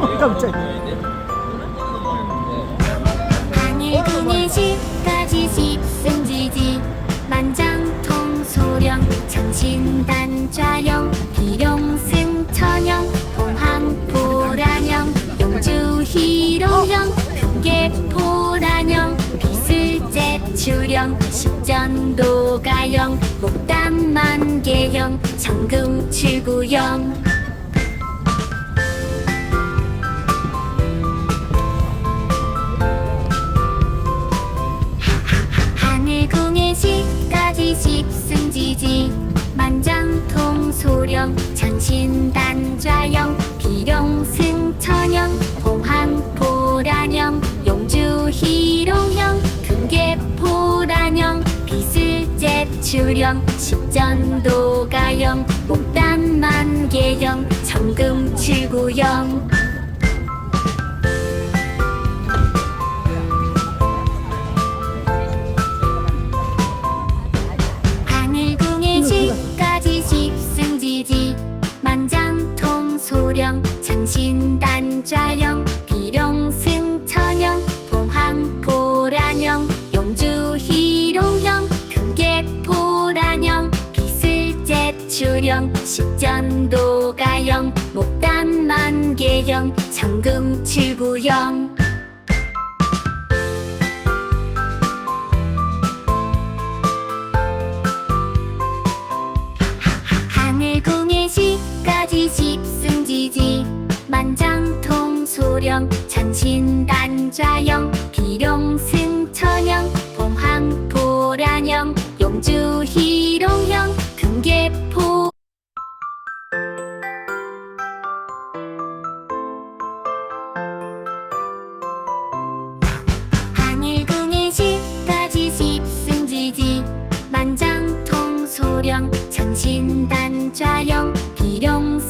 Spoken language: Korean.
어, 깜짝이야. 오늘의 시까지 집승지지. 만장통 소령 정신단 좌여. 비슬제출영 십전도가영 목담만개영 정금출구영 비슬제출영 십전도가영 목담만개영 정금칠구영. 하늘궁의 시까지 십승지지 만장통 소령 장신단좌영 비룡승천영 비슬제출영 십전도 가영 목담만개영 정금칠구영 하늘궁의 시까지 십승지지. 만장통 소령 전신단좌영 비룡승천영 봉황 보란영 용주희 소령 장신단좌영 비룡